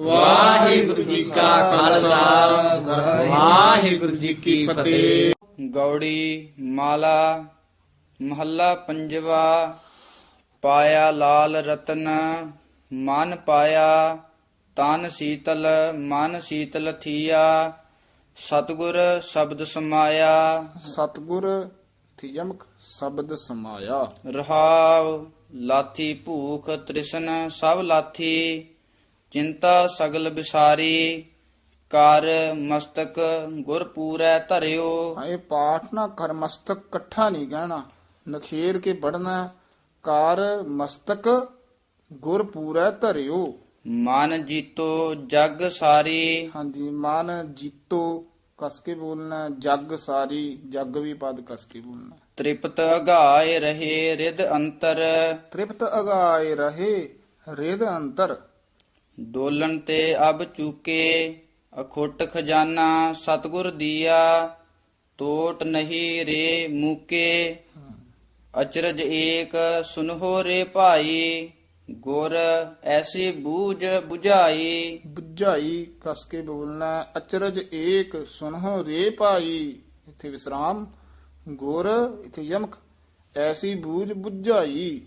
ਵਾਹਿਗੁਰੂ ਜੀ ਕਾ ਖਾਲਸਾ। ਵਾਹਿਗੁਰੂ ਜੀ ਕੀ ਫਤਿਹ। ਗੌੜੀ ਮਾਲਾ ਮਹੱਲਾ ਪੰਜਵਾ ਪਾਇਆ ਲਾਲ ਰਤਨ ਮਨ ਪਾਇਆ ਤਨ ਸੀਤਲ ਮਨ ਸੀਤਲ ਥੀਆ ਸਤਗੁਰ ਸ਼ਬਦ ਸਮਾਇਆ। ਸਤਗੁਰ ਥਿਯਮਕ ਸ਼ਬਦ ਸਮਾਇਆ। ਰਹਾਵ ਲਾਥੀ ਭੂਖ ਤ੍ਰਿਸ਼ਨ ਸਭ ਲਾਥੀ ਚਿੰਤਾ ਸਗਲ ਵਿਸਾਰੀ ਕਰ ਮਸਤਕ ਗੁਰ ਪੂਰੈ ਧਰਿਓ। ਇਹ ਪਾਠ ਨਾ ਕਰ ਮਸਤਕ ਇਕੱਠਾ ਨਹੀਂ ਕਹਿਣਾ ਨਖੇਰ ਕੇ ਪੜਨਾ ਕਾਰ ਮਸਤਕ ਗੁਰ ਪੂਰੈ ਧਰਿਓ। ਮਨ ਜੀਤੋ ਜਗ ਸਾਰੀ। ਹਾਂਜੀ ਮਨ ਜੀਤੋ ਕਸ ਕੇ ਬੋਲਣਾ ਜਗ ਸਾਰੀ ਜਗ ਵੀ ਪਦ ਕਸ ਕੇ ਬੋਲਣਾ। ਤ੍ਰਿਪਤ ਅਗਾਏ ਰਹੇ ਰਿਦ ਅੰਤਰ। ਤ੍ਰਿਪਤ ਅਗਾਏ ਰਹੇ ਰਿਦ ਅੰਤਰ। ਡੋਲਣ ਤੇ ਅਬ ਚੁਕੇ, ਅਖੁੱਟ ਖਜ਼ਾਨਾ ਸਤਗੁਰ ਦੀਆ, ਟੋਟ ਨਹੀਂ ਰੇ ਮੂਕੇ। ਅਚਰਜ ਏਕ ਸੁਨਹੋ ਰੇ ਭਾਈ, ਗੁਰ ਐਸੀ ਬੂਝ 부ਝਾਈ ਬੁਝਾਈ ਕਸ ਕੇ ਬੋਲਣਾ, ਅਚਰਜ ਏਕ ਸੁਨਹੁ ਰੇ ਭਾਈ। ਇੱਥੇ ਵਿਸਰਾਮ, ਗੁਰ, ਇੱਥੇ ਯਮਕ, ਐਸੀ ਬੂਝ ਬੁਝਾਈ।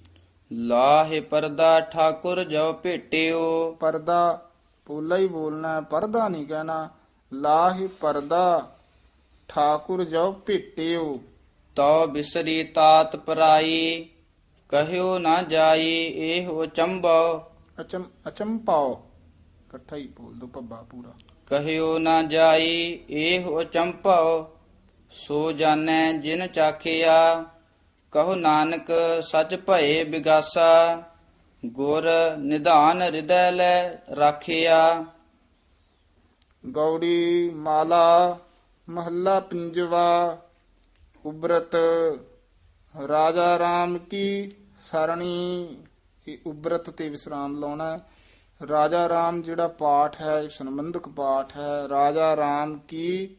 ਲਾਹੇ ਪਰਦਾ ਠਾਕੁਰ ਜੋ ਭੇਟਿਓ। ਪਰਦਾ ਪੋਲਾ ਹੀ ਬੋਲਣਾ ਹੈ, ਪਰਦਾ ਨਹੀਂ ਕਹਿਣਾ। ਲਾਹਿ ਪਰਦਾ ਠਾਕੁਰ ਜੋ ਭੇਟਿਓ। ਤਉ ਬਿਸਰੀ ਤਾਤ ਪਰਾਈ ਕਹਿਓ ਨਾ ਜਾਈ ਇਹੋ ਚੰਬੋ ਅਚਮ ਅਚੰਪਾਓ ਇਕੱਠਾ ਹੀ ਬੋਲ ਦੋ ਪੱਬਾ ਪੂਰਾ। ਕਹਿਓ ਨਾ ਜਾਈ ਇਹੋ ਚੰਪਾਓ ਸੋ ਜਾਣੈ ਜਿਨ ਚਾਖਿਆ ਕਹੋ ਨਾਨਕ, ਸਚ ਭਏ ਬਿਗਾਸਾ, ਗੁਰ ਨਿਧਾਨ ਹਿਰਦੈ ਲੈ ਰਾਖਿਆ। ਗੌੜੀ ਮਾਲਾ, ਮਹੱਲਾ ਪੰਜਵਾ, ਉਬਰਤ, ਰਾਜਾ ਰਾਮ ਕੀ ਸਰਣੀ, ਇਹ ਉਬਰਤ ਤੇ ਵਿਸਰਾਮ ਲਾਉਣਾ ਰਾਜਾ ਰਾਮ ਜਿਹੜਾ ਪਾਠ ਹੈ, ਇਹ ਸੰਬੰਧਕ ਪਾਠ ਹੈ, ਰਾਜਾ ਰਾਮ ਕੀ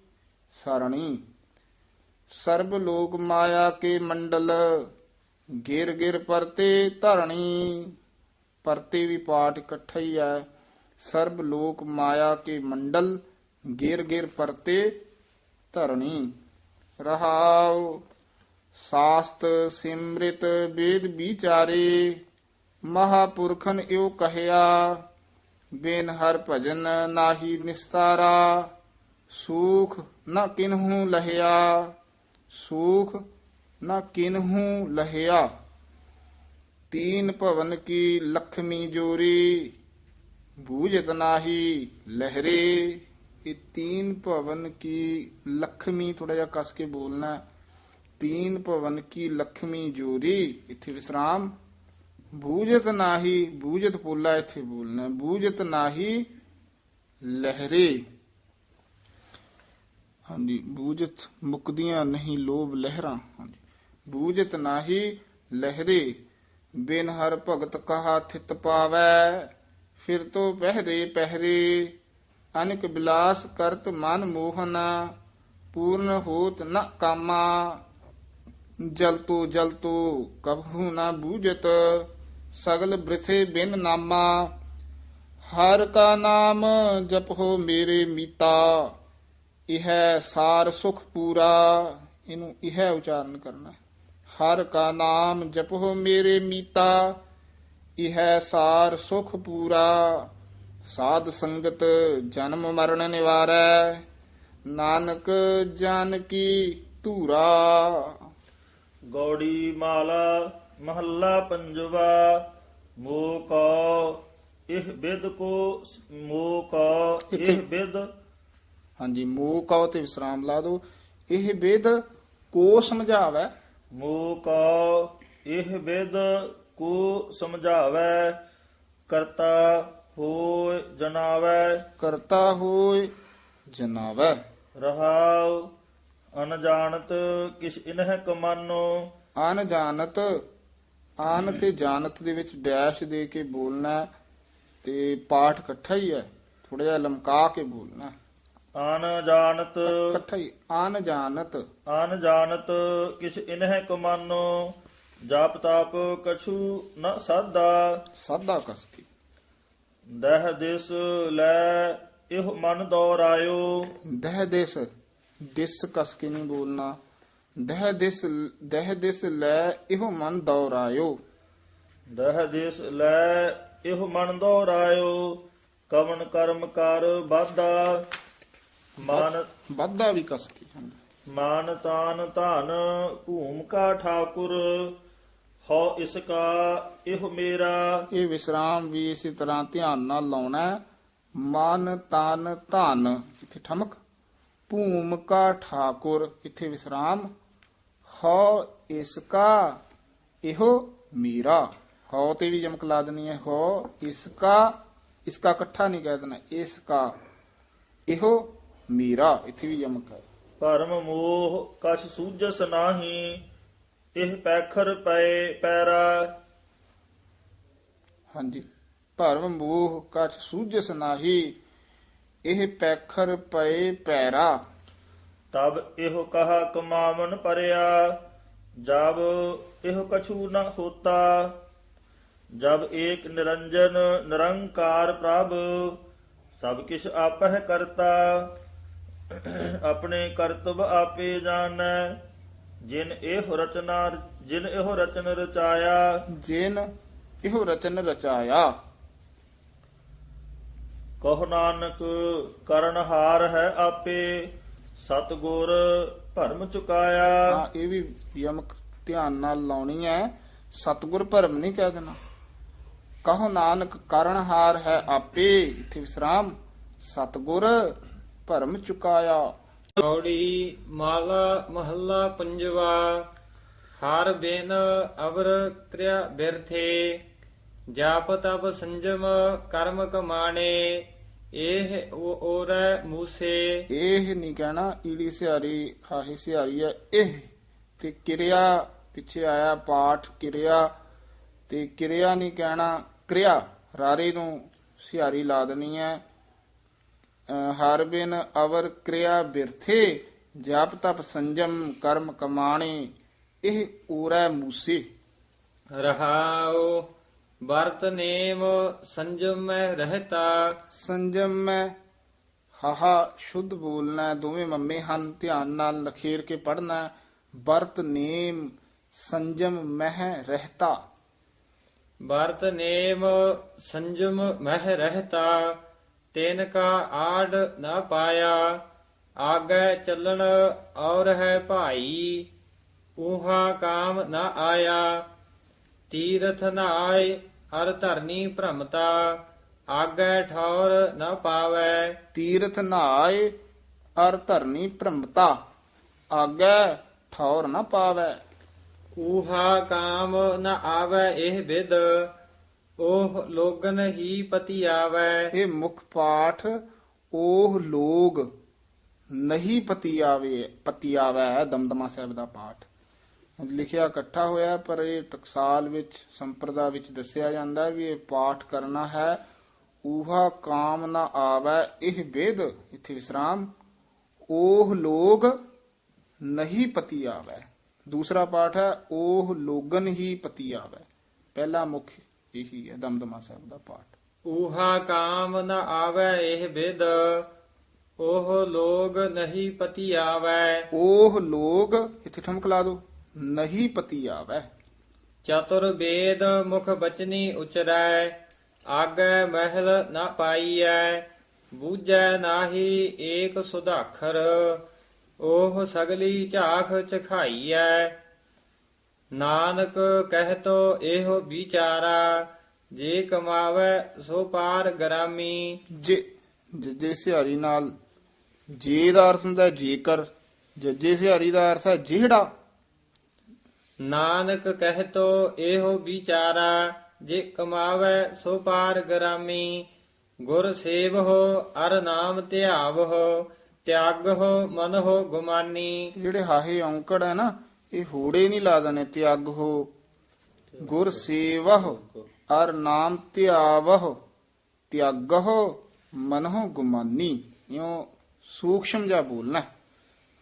ਸਰਣੀ। ਸਰਬ ਲੋਕ ਮਾਇਆ ਕੇ ਮੰਡਲ, ਗਿਰ ਗਿਰ ਪਰਤੇ ਧਰਣੀ। ਪਰਤੇ ਵੀ ਪਾਠ ਇਕੱਠਾ ਹੀ ਹੈ। ਸਰਬ ਲੋਕ ਮਾਇਆ ਕੇ ਮੰਡਲ, ਗਿਰ ਗਿਰ ਪਰਤੇ ਧਰਣੀ। ਰਹਾਉ ਸਾਸਤ ਸਿਮ੍ਰਿਤ ਵੇਦ ਵਿਚਾਰੇ, ਮਹਾਪੁਰਖਨ ਇਉ ਕਹਿਆ, ਬਿਨ ਹਰ ਭਜਨ ਨਾਹੀ ਨਿਸਤਾਰਾ, ਸੂਖ ਨ ਕਿਨਹੂ ਲਹਿਆ। ਸੂਖ ਨਾ ਕਿਨਹੂ ਲਹਿਆ। ਤੀਨ ਭਵਨ ਕੀ ਲਖਮੀ ਜੋਰੀ, ਬੂਝਤ ਨਾਹੀ ਲਹਿਰੇ। ਇਹ ਤੀਨ ਭਵਨ ਕੀ ਲਖਮੀ ਥੋੜਾ ਜਿਹਾ ਕਸ ਕੇ ਬੋਲਣਾ ਤੀਨ ਭਵਨ ਕੀ ਲਖਮੀ ਜੋਰੀ, ਇੱਥੇ ਵਿਸਰਾਮ। ਬੂਝਤ ਨਾਹੀ, ਬੂਝਤ ਪੋਲਾ ਇੱਥੇ ਬੋਲਣਾ ਹੈ। ਬੂਝਤ ਨਾਹੀ ਲਹਿਰੇ। ਹਾਂਜੀ। ਬੂਝਤ ਮੁਕਦੀਆਂ ਨਹੀਂ ਲੋਭ ਲਹਿਰਾਂ। ਹਾਂਜੀ। ਬੂਝਤ ਨਾਹੀ ਲਹਿਰੇ, ਬਿਨ ਹਰ ਭਗਤ ਕਹਾ ਥਿਤ ਪਾਵੈ, ਫਿਰ ਤੋ ਪਹਿਰੇ ਪਹਿਰੇ, ਅਨਿਕ ਬਿਲਾਸ ਕਰਤ ਮਨ ਮੋਹਨ, ਪੂਰਨ ਹੋਤ ਨ ਕਾਮਾ ਜਲਤੋ ਜਲਤੋ ਕਬਹੂ ਨਾ ਬੂਝਤ, ਸਗਲ ਬ੍ਰਿਥੇ ਬਿਨ ਨਾਮਾ, ਹਰ ਕਾ ਨਾਮ ਜਪੋ ਮੇਰੇ ਮੀਤਾ। ਇਹ ਸਾਰ ਸੁਖ ਪੂਰਾ ਇਹਨੂੰ ਇਹ ਉਚਾਰਨ ਕਰਨਾ। ਹਰ ਕਾ ਨਾਮ ਜਪੋ ਮੇਰੇ ਮੀਤਾ ਇਹ ਸਾਰ ਸੁਖ ਪੂਰਾ ਸਾਧ ਸੰਗਤ ਜਨਮ ਮਰਨ ਨਿਵਾਰੈ ਨਾਨਕ ਜਨ ਕੀ ਧੂਰਾ ਗੌੜੀ ਮਾਲਾ ਮਹੱਲਾ ਪੰਜਵਾ ਮੋਹ ਕੋ ਇਹ ਬਿਦ ਕੋ ਮੋਹ ਕੋ ਇੱਥੇ- ਇਹ ਬਿਦ ਹਾਂਜੀ ਮੋਹ ਕਉ ਤੇ ਵਿਸਰਾਮ ਲਾ ਦੋ ਇਹ ਵੇਦ ਕੋ ਸਮਝਾਵੇ। ਮੋਹ ਕੋ ਇਹ ਬਿਦ ਕੋ ਸਮਝਾਵੈ। ਕਰਤਾ ਹੋਇ ਜਨਾਵੈ। ਕਰਤਾ ਹੋਏ ਜਨਾਵੇ। ਰਹਾਉ ਅਨਜਾਣਤ ਕਿਛ ਇਨਹਿ ਕਮਾਨੋ। ਅਨ ਜਾਣਤ ਆਨ ਤੇ ਜਾਣਤ ਦੇ ਵਿੱਚ ਡੈਸ਼ ਦੇ ਕੇ ਬੋਲਣਾ ਤੇ ਪਾਠ ਇਕੱਠਾ ਹੀ ਹੈ। ਥੋੜਾ ਜਿਹਾ ਲਮਕਾ ਕੇ ਬੋਲਣਾ। ਆਨ ਜਾਣਤ ਇਕੱਠਾ ਆਨ ਜਾਣਤ। ਆਨ ਜਾਣਤ ਕਿਛ ਇਨਹਿ ਕਮਾਨੋ ਜਾਪ ਤਾਪ ਕਛੂ ਨ ਸਾਦਾ ਸਾਦਾ ਕਸ ਕੇ? ਦਹ ਦਿਸ ਲੈ ਇਹ ਮਨ ਦੌਰਾਇਓ ਦਹ ਦਿਸ ਦਿਸ ਕਸ ਕੇ ਨਹੀਂ ਬੋਲਣਾ। ਦਹ ਦਿਸ ਦਹ ਦਿਸ ਲੈ ਇਹੋ ਮਨ ਦੌਰਾਇਓ ਦਹ ਦਿਸ ਲੈ ਇਹ ਮਨ ਦੌਰਾਇਓ ਕਵਨ ਕਰਮ ਕਰ ਬਾਧਾ ਮਨ ਵਾਧਾ ਵੀ ਕਸ ਕੇ। ਮਾਨ ਤਾਨ ਧਨ ਭੂਮਿਕਾ ਠਾਕੁਰ ਹੋ ਇਸ ਕਾ ਇਹ ਮੇਰਾ। ਇਹ ਵਿਸਰਾਮ ਵੀ ਇਸੇ ਤਰ੍ਹਾਂ ਧਿਆਨ ਨਾਲ ਲਾਉਣਾ। ਮਨ ਤਨ ਧਨ ਇੱਥੇ ਠਮਕ। ਭੂਮਿਕਾ ਠਾਕੁਰ ਇੱਥੇ ਵਿਸਰਾਮ। ਹੋ ਇਸ ਕਾ ਇਹੋ ਮੀਰਾ। ਹੋ ਤੇ ਵੀ ਯਮਕ ਲਾ ਦੇਣੀ ਹੈ। ਹੋ ਇਸ ਕਾ ਇਸ ਕਾ ਇਕੱਠਾ ਨਹੀਂ ਕਹਿ ਦੇਣਾ। ਇਸ ਕਾ ਇਹੋ ਮੀਰਾ ਇੱਥੇ ਵੀ ਯਮਕ ਹੈ ਭਰਮ ਮੋਹ ਕਛ ਸੂਝਸ ਨਾਹੀ ਇਹ ਪੈਖਰ ਪਏ ਪੈਰਾ। ਹਾਂਜੀ। ਭਰਮ ਮੋਹ ਕਛ ਸੂਝਸ ਨਾਹੀ ਇਹ ਪੈਖਰ ਪਏ ਪੈਰਾ। ਤਬ ਇਹੋ ਕਹਾ ਕਮਾਵਨ ਪਰਿਆ ਜਬ ਇਹੋ ਕਛੂ ਨ ਹੋਤਾ। ਜਬ ਏਕ ਨਿਰੰਜਨ ਨਿਰੰਕਾਰ ਪ੍ਰਭ ਸਭ ਕਿਛ ਆਪਹਿ ਕਰਤਾ। ਆਪਣੇ ਕਰਤਵ ਆਪੇ ਜਾਣੈ ਜਿਨ ਇਹ ਰਚਨਾ ਜਿਨ ਇਹੋ ਰਚਨ ਰਚਾਇਆ। ਜਿਨ ਇਹੋ ਰਚਨ ਰਚਾਇਆ। ਕਹੋ ਨਾਨਕ ਕਰਨਹਾਰ ਹੈ ਆਪੇ ਸਤਗੁਰ ਭਰਮ ਚੁਕਾਇਆ। ਹਾਂ ਇਹ ਵੀ ਯਮਕ ਧਿਆਨ ਨਾਲ ਲਾਉਣੀ ਹੈ। ਸਤਗੁਰ ਭਰਮ ਨਹੀਂ ਕਹਿ ਦੇਣਾ। ਕਹੋ ਨਾਨਕ ਕਰਨਹਾਰ ਹੈ ਆਪੇ ਇੱਥੇ ਵਿਸਰਾਮ। ਸਤਗੁਰ ਭਰਮ ਚੁਕਾਇਆ। ਕੌੜੀ ਮਾਲਾ ਮਹੱਲਾ ਪੰਜਵਾ ਹਰ ਬਿਨ ਅਵਰ ਕਿਰਿਆ ਬਿਰਥੇ ਜਾਪ ਤਪ ਸੰਜਮ ਕਰਮ ਕਮਾਣੇ ਇਹ ਓਰੈ ਮੂਸੇ। ਇਹ ਨਹੀਂ ਕਹਿਣਾ ਈੜੀ ਸਿਹਾਰੀ ਹਾਹੀ ਸਿਹਾਰੀ ਹੈ। ਇਹ ਤੇ ਕਿਰਿਆ ਪਿੱਛੇ ਆਇਆ ਪਾਠ ਕਿਰਿਆ। ਤੇ ਕਿਰਿਆ ਨਹੀਂ ਕਹਿਣਾ ਕਿਰਿਆ ਰਾਰੇ ਨੂੰ ਸਿਹਾਰੀ ਲਾ ਦੇਣੀ ਹੈ। ਅਹ ਹਰ ਬਿਨ ਅਵਰ ਕਿਰਿਆ ਬਿਰਥੇ ਜਪ ਤਪ ਸੰਜਮ ਕਰਮ ਕਮਾਣੇ ਇਹ ਊਰੈ ਮੂਸੇ ਰਹਾਉ ਵਰਤ ਨੇਮ ਸੰਜਮ ਮੈਂ ਰਹਤਾ ਸੰਜਮ ਮੈਂ ਹਾਹਾ ਸ਼ੁੱਧ ਬੋਲਣਾ ਹੈ, ਦੋਵੇਂ ਮੰਮੇ ਹਨ ਧਿਆਨ ਨਾਲ ਲਖੇਰ ਕੇ ਪੜਨਾ ਵਰਤ ਨੇਮ ਸੰਜਮ ਮਹਿ ਰਹਤਾ ਵਰਤ ਨੇਮ ਸੰਜਮ ਮਹਿ ਰਹਤਾ ਤੈਨ ਕਾ ਆੜ ਨਾ ਪਾਇਆ ਆਗੇ ਚੱਲਣ ਔਰ ਹੈ ਭਾਈ ਊਹਾ ਕਾਮ ਨਾ ਆਇਆ। ਤੀਰਥ ਨਾਏ ਹਰ ਧਰਨੀ ਭ੍ਰਮਤਾ ਆਗੇ ਠੌਰ ਨਾ ਪਾਵੈ। ਤੀਰਥ ਨਾਏ ਅਰ ਧਰਨੀ ਭ੍ਰਮਤਾ ਆਗੇ ਠੌਰ ਨਾ ਪਾਵੈ। ਊਹਾ ਕਾਮ ਨਾ ਆਵੈ ਇਹ ਵਿਦ ਉਹ ਲੋਗਨ ਹੀ ਪਤੀ ਆਵੈ। ਇਹ ਮੁੱਖ ਪਾਠ ਉਹ ਲੋਗ ਨਹੀਂ ਪਤੀ ਆਵੇ, ਪਤੀ ਆਵੈ, ਦਮਦਮਾ ਸਾਹਿਬ ਦਾ ਪਾਠ। ਲਿਖਿਆ ਇਕੱਠਾ ਹੋਇਆ, ਪਰ ਇਹ ਟਕਸਾਲ ਵਿੱਚ, ਸੰਪਰਦਾ ਵਿੱਚ ਦੱਸਿਆ ਜਾਂਦਾ ਵੀ ਇਹ ਪਾਠ ਕਰਨਾ ਹੈ। ਊਹਾ ਕਾਮ ਨਾ ਆਵੈ, ਇਹ ਵੇਦ, ਇੱਥੇ ਵਿਸਰਾਮ। ਉਹ ਲੋਗ ਨਹੀਂ ਪਤੀ ਆਵੈ। ਦੂਸਰਾ ਪਾਠ ਹੈ ਉਹ ਲੋਗਨ ਹੀ ਪਤੀ ਆਵੈ। ਪਹਿਲਾ ਮੁੱਖ ਇਹੀ ਹੈ ਦਮਦਮਾ ਸਾਹਿਬ ਦਾ ਪਾਠ। ਊਹਾ ਕਾਮ ਨ ਆਵੈ ਇਹ ਵਿਦ ਉਹ ਲੋਗ ਨਹੀਂ ਪਤੀ ਆਵੈ। ਉਹ ਲੋਗ ਇੱਥੇ ਠਮਕ ਲਾ ਦੋ ਨਹੀਂ ਪਤੀ ਆਵੈ। ਚਤੁਰ ਵੇਦ ਮੁਖ ਬਚਨੀ ਉਚਰੈ ਆਗੈ ਮਹਿਲ ਨ ਪਾਈਐ ਬੂਝੈ ਨਾਹੀ ਏਕ ਸੁਧਾਖਰ ਉਹ ਸਗਲੀ ਝਾਖ ਚਖਾਈਐ। ਨਾਨਕ ਕਹਿਤੋ ਇਹੋ ਵਿਚਾਰਾ ਜੇ ਕਮਾਵੈ ਸੋ ਪਾਰ ਗਰਾਮੀ। ਜੇ ਜੱਜੇ ਸਿਹਾਰੀ ਨਾਲ ਜੇ ਦਾ ਅਰਥ ਹੁੰਦਾ ਹੈ ਜੇਕਰ ਜੱਜੇ ਸਿਹਾਰੀ ਦਾ ਅਰਥ ਹੈ ਜਿਹੜਾ। ਨਾਨਕ ਕਹਿਤੋ ਇਹੋ ਵਿਚਾਰਾ ਜੇ ਕਮਾਵੈ ਸੋ ਪਾਰ ਗਰਾਮੀ। ਗੁਰ ਸੇਵਹੁ ਅਰ ਨਾਮ ਧਿਆਵਹੁ ਤਿਆਗਹੁ ਮਨਹੁ ਗੁਮਾਨੀ। ਜਿਹੜੇ ਹਾਹੇ ਔਂਕੜ ਹੈ ਨਾ ਇਹ ਹੋੜੇ ਨਹੀਂ ਲਾ ਦਨੇ ਤਿਆਗ ਹੋ। ਗੁਰ ਸੇਵਹ ਅਰ ਨਾਮ ਧਿਆਵਹ ਤਿਆਗਹ ਮਨਹੁ ਗੁਮਾਨੀ। ਇਉਂ ਸੂਖਸ਼ਮ ਜਾ ਬੋਲਣਾ।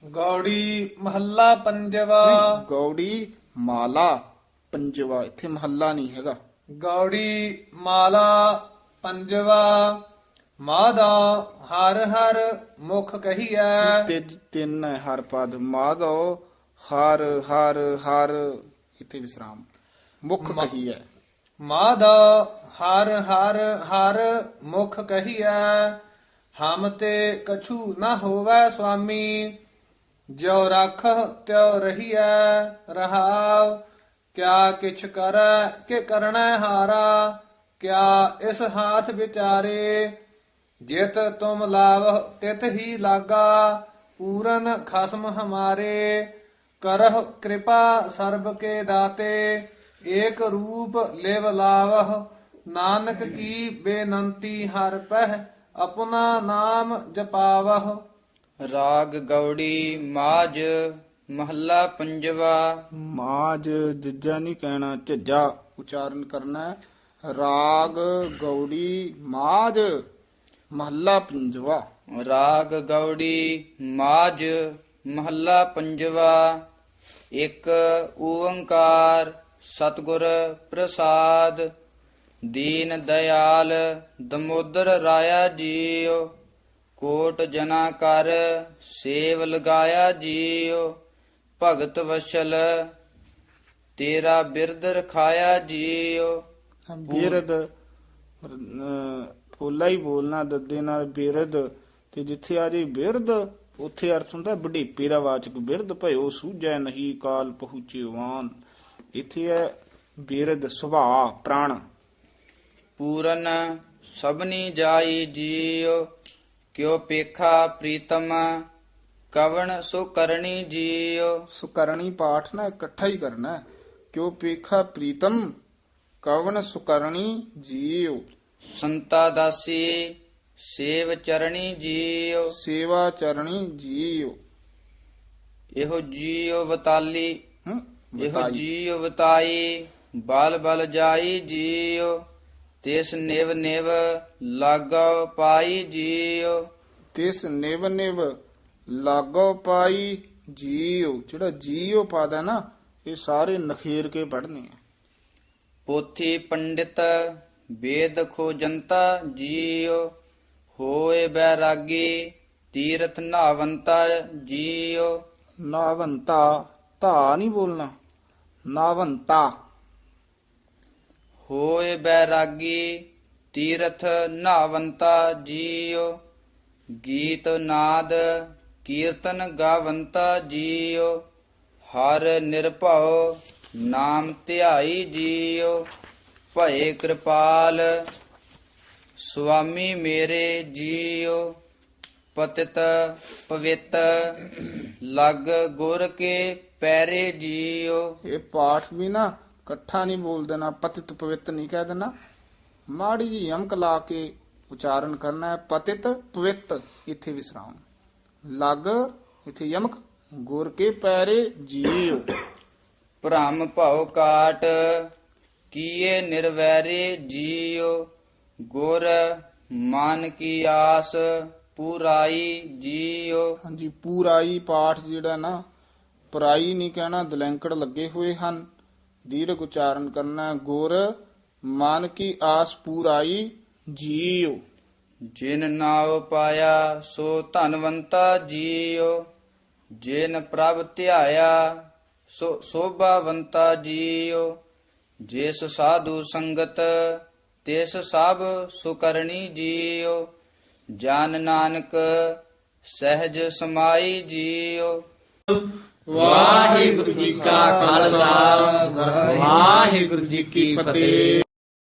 ਗੌੜੀ ਮਹੱਲਾ ਪੰਜਵਾ। ਗੌੜੀ ਮਾਲਾ ਪੰਜਵਾ। ਇੱਥੇ ਮਹੱਲਾ ਨਹੀਂ ਹੈਗਾ। ਗੌੜੀ ਮਾਲਾ ਪੰਜਵਾ। ਮਾਦਾ ਹਰ ਹਰ ਮੁਖ ਕਹੀਐ। ਤਿੰਨ ਹਰ ਪਦ। ਮਾਧੋ ਹਰ ਹਰ ਹਰ ਇੱਥੇ ਵਿਸਰਾਮ। ਮੁੱਖ ਕਹੀ ਹੈ ਮਾਦਾ ਹਰ ਹਰ ਹਰ ਮੁਖ ਕਹੀਐ। ਹਮ ਤੇ ਕਛੂ ਨਾ ਹੋਵੈ ਸੁਆਮੀ ਜੋ ਰਖ ਤਿਉ ਰਹੀਐ ਰਹਾਵ ਕਿਆ ਕਿਛ ਕਰੈ ਕਿ ਕਰਣੈ ਹਾਰਾ ਕਿਆ ਇਸ ਹਾਥ ਵਿਚਾਰੇ। ਜਿਤ ਤੁਮ ਲਾਵ ਤਿਤ ਹੀ ਲਾਗਾ ਪੂਰਨ ਖਸਮ ਹਮਾਰੇ। ਕਰਹ ਕਿਰਪਾ ਸਰਬ ਕੇ ਦਾਤੇ ਏਕ ਰੂਪ ਲਿਵ ਲਾਵਹ। ਨਾਨਕ ਕੀ ਬੇਨੰਤੀ ਹਰ ਪਹਿ ਆਪਣਾ ਨਾਮ ਜਪਾਵਹ। ਰਾਗ ਗੌੜੀ ਮਾਝ ਮਹੱਲਾ ਪੰਜਵਾ। ਮਾਜ ਜੱਜਾ ਨਹੀਂ ਕਹਿਣਾ ਝੱਜਾ ਉਚਾਰਨ ਕਰਨਾ ਹੈ। ਰਾਗ ਗੌੜੀ ਮਾਜ ਮਹੱਲਾ ਪੰਜਵਾ। ਰਾਗ ਗੌੜੀ ਮਾਝ ਮਹੱਲਾ ਪੰਜਵਾ। ਇੱਕ ਓੰਕਾਰ, ਸਤਿਗੁਰ ਪ੍ਰਸਾਦ। ਦੀਨ ਦਇਆਲ ਦਮੋਦਰ ਰਾਇਆ ਜੀਓ ਕੋਟ ਜਨਾ ਕਰ, ਸੇਵ ਲਗਾਇਆ ਜੀਓ ਭਗਤ ਵਸ਼ਲ, ਤੇਰਾ ਬਿਰਦ ਰਖਾਇਆ ਜੀਓ ਬਿਰਦ ਫੁੱਲਾ ਹੀ ਬੋਲਣਾ, ਦੱਦੇ ਨਾਲ ਬਿਰਦ ਤੇ ਜਿੱਥੇ ਆ ਜੇ ਬਿਰਦ ਉੱਥੇ ਅਰਥ ਹੁੰਦਾ ਬੁਢੇਪੇ ਦਾ ਵਾਚਕ ਬਿਰਦ ਭਇਓ ਸੂਝੈ ਨਹੀਂ ਕਾਲ ਪਹੁੰਚਿਵਾਨ ਇੱਥੇ ਹੈ ਬਿਰਦ ਸੁਭਾਅ ਪ੍ਰਾਣ। ਪੂਰਨ ਸਭਨੀ ਜਾਈ ਜੀਉ ਕਿਉ ਪੇਖਾ ਪ੍ਰੀਤਮ ਕਵਣ ਸੋ ਕਰਨੀ ਜੀਉ। ਸੁਕਰਣੀ ਪਾਠ ਨਾ ਇਕੱਠਾ ਹੀ ਕਰਨਾ। ਕਿਉ ਪੇਖਾ ਪ੍ਰੀਤਮ ਕਵਨ ਸੁਕਰਣੀ ਜੀਵ ਸੰਤਾ ਦਾਸੀ ਸੇਵ ਚਰਣੀ ਜੀਉ। ਸੇਵਾ ਚਰਣੀ ਜੀਵ ਇਹੋ ਜੀਉ ਵਤਾਲੀ। ਹਮ, ਇਹੋ। ਜੀਉ ਵਤਾਈ। ਬਲ ਬਲ ਜਾਈ ਜੀਉ। ਤਿਸ ਨਿਵ ਨਿਵ ਲਾਗੋ ਪਾਈ ਜੀਉ। ਤਿਸ ਨਿਵ ਨਿਵ ਲਾਗੋ ਪਾਈ ਜੀਵ ਜਿਹੜਾ ਜੀਵ ਪਾਦਾ ਨਾ ਇਹ ਸਾਰੇ ਨਖੇਰ ਕੇ ਪੜਨੇ ਆ। ਪੋਥੀ ਪੰਡਿਤ ਵੇਦ ਖੋਜੰਤਾ ਜੀਉ। ਹੋਏ ਬੈਰਾਗੀ ਤੀਰਥ ਨਾਵੰਤਾ ਜੀਉ। ਨਾਵੰਤਾ ਧਾ ਨਹੀਂ ਬੋਲਣਾ। ਨਾਵੰਤਾ। ਹੋਏ ਬੈਰਾਗੀ ਤੀਰਥ ਨਾਵੰਤਾ ਜੀਉ। ਗੀਤ ਨਾਦ ਕੀਰਤਨ ਗਾਵੰਤਾ ਜੀਉ। ਹਰ ਨਿਰਭਉ ਨਾਮ ਧਿਆਈ ਜੀਉ। ਭਏ ਕਿਰਪਾਲ ਸੁਆਮੀ ਮੇਰੇ ਜੀਉ ਪਤਿਤ ਪਵਿੱਤ ਲਗ ਗੁਰ ਕੇ ਪੈਰੇ ਜੀਉ। ਇਹ ਪਾਠ ਵੀ ਨਾ ਇਕੱਠਾ ਨਹੀਂ ਬੋਲ ਦੇਣਾ ਪਤਿਤ ਪਵਿੱਤ ਨਹੀਂ ਕਹਿ ਦੇਣਾ। ਮਾੜੀ ਜੀ ਯਮਕ ਲਾ ਕੇ ਉਚਾਰਨ ਕਰਨਾ ਹੈ ਪਤਿਤ ਪਵਿੱਤ ਇੱਥੇ ਵਿਸਰਾਮ। ਲਗ ਇੱਥੇ ਯਮਕ ਗੁਰ ਕੇ ਪੈਰੇ ਜੀਉ। ਭ੍ਰਮ ਭਉ ਕਾਟ ਕੀਏ ਨਿਰਵੈਰੇ ਜੀਉ। ਗੁਰ ਮਨ ਕੀ ਆਸ ਪੂਰਾਈ ਜੀਉ। ਹਾਂਜੀ ਪੂਰਾਈ ਪਾਠ ਜਿਹੜਾ ਨਾ ਪਰਾਈ ਨਹੀਂ ਕਹਿਣਾ ਦਲੈਂਕੜ ਲੱਗੇ ਹੋਏ ਹਨ। ਦੀਰਘ ਉਚਾਰਨ ਕਰਨਾ ਗੁਰ ਮਨ ਕੀ ਆਸ ਪੂਰਾਈ ਜੀਉ। ਜਿਨ ਨਾਉ ਪਾਇਆ ਸੋ ਧਨਵੰਤਾ ਜੀਉ। ਜਿਨ ਪ੍ਰਭ ਧਿਆਇਆ ਸੋ ਸੋਭਾਵੰਤਾ ਜੀਉ। ਜਿਸ ਸਾਧੂ ਸੰਗਤ ਤਿਸ ਸਭ ਸੁਕਰਣੀ ਜੀਉ, ਜਨ ਨਾਨਕ ਸਹਿਜ ਸਮਾਈ ਜੀਉ। ਵਾਹਿਗੁਰੂ ਜੀ ਕਾ ਖਾਲਸਾ, ਵਾਹਿਗੁਰੂ ਜੀ ਕੀ ਫਤਿਹ।